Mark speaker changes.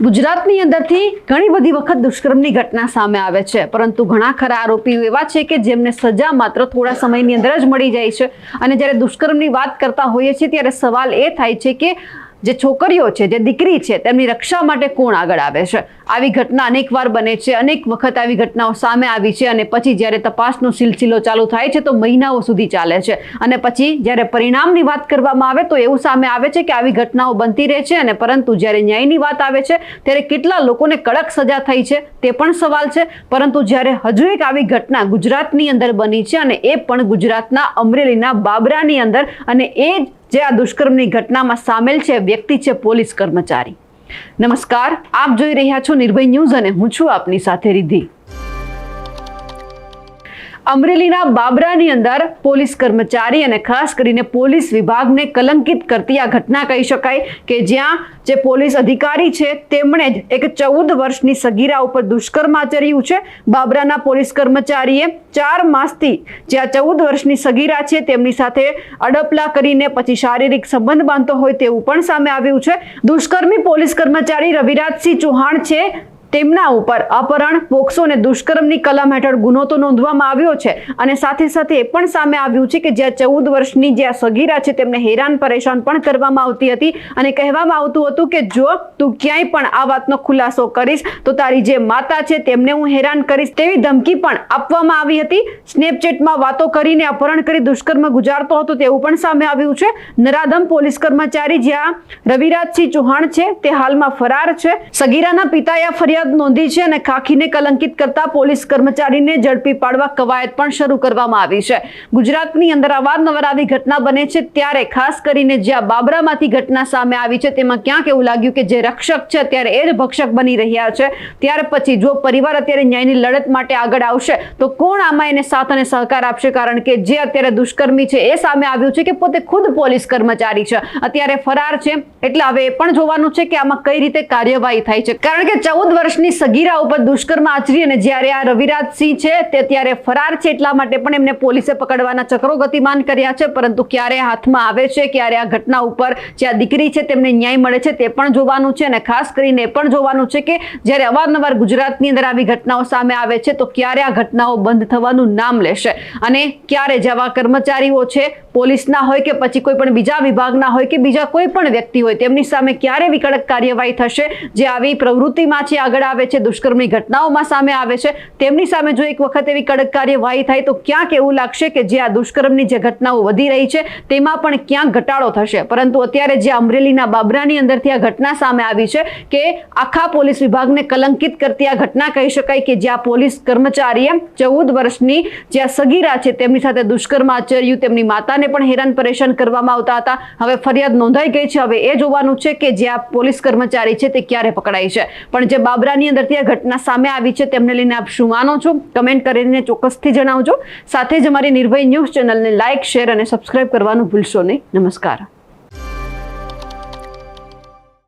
Speaker 1: ગુજરાતની અંદરથી ઘણી બધી વખત દુષ્કર્મની ઘટના સામે આવે છે. પરંતુ ઘણા ખરા આરોપીઓ એવા છે કે જેમને સજા માત્ર થોડા સમયની અંદર જ મળી જાય છે. અને જ્યારે દુષ્કર્મની વાત કરતા હોઈએ છીએ, ત્યારે સવાલ એ થાય છે કે જે છોકરીઓ છે, જે દીકરી છે, તેમની રક્ષા માટે કોણ આગળ આવે છે? આવી ઘટના અનેક વાર બને છે, અનેક વખત આવી ઘટનાઓ સામે આવી છે અને પછી જ્યારે તપાસનો સિલસિલો ચાલુ થાય છે, તો મહિનાઓ સુધી ચાલે છે. અને પછી જ્યારે પરિણામની વાત કરવામાં આવે, તો એવું સામે આવે છે કે આવી ઘટનાઓ બનતી રહે છે અને પરંતુ જ્યારે ન્યાયની વાત આવે છે, ત્યારે કેટલા લોકોને કડક સજા થઈ છે, તે પણ સવાલ છે. પરંતુ જ્યારે હજુ એક આવી ઘટના ગુજરાતની અંદર બની છે અને એ પણ ગુજરાતના અમરેલીના બાબરાની અંદર અને એ જે આ દુષ્કર્મની ઘટનામાં સામેલ છે, વ્યક્તિ છે પોલીસ કર્મચારી. નમસ્કાર, આપ જોઈ રહ્યા છો નિર્ભય ન્યૂઝ અને હું છું આપની સાથે રિદ્ધિ. અમરેલીના બાબરાની અંદર પોલીસ કર્મચારી અને ખાસ કરીને પોલીસ વિભાગને કલંકિત કરતી આ ઘટના કહી શકાય કે જ્યાં જે પોલીસ અધિકારી છે, તેમણે જ એક ચૌદ વર્ષની સગીરા ઉપર દુષ્કર્મ આચર્યું છે. બાબરાના પોલીસ કર્મચારીએ ચાર માસથી જે આ ચૌદ વર્ષની સગીરા છે, તેમની સાથે અડપલા કરીને પછી શારીરિક સંબંધ બાંધતો હોય તેવું પણ સામે આવ્યું છે. દુષ્કર્મી પોલીસ કર્મચારી રવિરાજસિંહ ચૌહાણ છે તેમના ઉપર અપહરણ, પોક્સો અને દુષ્કર્મની કલમ હેઠળ ગુનો તો નોંધવામાં આવ્યો છે અને સાથે સાથે એ પણ સામે આવ્યું છે કે જ્યાં ચૌદ વર્ષની જ્યાં સગીરા છે તેમને હેરાન, પરેશાન પણ કરવામાં આવતી હતી અને કહેવામાં આવતું હતું કે જો તું ક્યાંય પણ આ વાતનો ખુલાસો કરીશ, તો તારી જે માતા છે તેમને હું હેરાન કરીશ તેવી ધમકી પણ આપવામાં આવી હતી. સ્નેપચેટમાં વાતો કરીને અપહરણ કરી દુષ્કર્મ ગુજારતો હતો તેવું પણ સામે આવ્યું છે. નરાધમ પોલીસ કર્મચારી જ્યાં રવિરાજસિંહ ચૌહાણ છે તે હાલમાં ફરાર છે. સગીરાના પિતાએ આ ફરિયાદ નોંધી છે અને ખાખીને કલંકિત કરતા પોલીસ કર્મચારીને ઝડપી પાડવા કવાયત પણ શરૂ કરવામાં આવી છે. ગુજરાતની અંદર અવારનવાર આવી ઘટના બને છે ત્યારે ખાસ કરીને જ્યાં બાબરામાંથી ઘટના સામે આવી છે તેમાં ક્યાંક એવું લાગ્યું કે જે રક્ષક છે અત્યારે એ જ ભક્ષક બની રહ્યા છે. ત્યાર પછી જો પરિવાર અત્યારે ન્યાયની લડત માટે આગળ આવશે તો કોણ આમાં એને સાથ અને સહકાર આપશે? કારણ કે જે અત્યારે દુષ્કર્મી છે એ સામે આવ્યું છે કે પોતે ખુદ પોલીસ કર્મચારી છે. અત્યારે ફરાર છે. એટલે હવે એ પણ જોવાનું છે કે આમાં કઈ રીતે કાર્યવાહી થાય છે. કારણ કે ચૌદ વર્ષની સગીરા ઉપર દુષ્કર્મ આચરી અને જ્યારે આ રવિરાજસિંહ છે, તે ત્યારે ફરાર છે એટલા માટે પણ એમને પોલીસે પકડવાના ચક્રો ગતિમાન કર્યા છે, પરંતુ ક્યારે હાથમાં આવે છે, ક્યારે આ ઘટના ઉપર જે આ દીકરી છે, તેમને ન્યાય મળે છે, તે પણ જોવાનું છે અને ખાસ કરીને એ પણ જોવાનું છે કે જ્યારે અવારનવાર ગુજરાતની અંદર આવી ઘટનાઓ સામે આવે છે, તો ક્યારે આ ઘટનાઓ બંધ થવાનું નામ લેશે અને ક્યારે જેવા કર્મચારીઓ છે, પોલીસના હોય કે પછી કોઈ પણ બીજા વિભાગના હોય કે બીજા કોઈ પણ વ્યક્તિ હોય, તેમની સામે ક્યારે વિકળક કાર્યવાહી થશે, જે આવી પ્રવૃત્તિમાં છે, આગળ આવે છે, દુષ્કર્મની ઘટનાઓમાં સામે આવે છે. તેમની સામે જો એક વખત એવી કડક કાર્યવાહી થાય તો ક્યાંક એવું લાગશે કે જે આ દુષ્કર્મની જે ઘટનાઓ વધી રહી છે, તેમાં પણ ક્યાંક ઘટાડો થશે. પરંતુ અત્યારે જે અમરેલીના બાબરાની અંદરથી આ ઘટના સામે આવી છે કે આખા પોલીસ વિભાગને કલંકિત કરતી આ ઘટના કહી શકાય કે જ્યાં પોલીસ કર્મચારીએ ચૌદ વર્ષની જે આ સગીરા છે, તેમની સાથે દુષ્કર્મ આચર્યું, તેમની માતાને પણ હેરાન પરેશાન કરવામાં આવતા હતા. હવે ફરિયાદ નોંધાઈ ગઈ છે. હવે એ જોવાનું છે કે જે આ પોલીસ કર્મચારી છે તે ક્યારે પકડાય છે. પણ જે બાબરાની અંદરથી આ ઘટના સામે આવી છે, તેમને લઈને આપ શું માનો છો? કમેન્ટ કરીને ચોક્કસથી જણાવજો. સાથે જ અમારી નિર્ભય ન્યૂઝ ચેનલને લાઇક, શેર અને સબસ્ક્રાઇબ કરવાનું ભૂલશો નહીં. નમસ્કાર.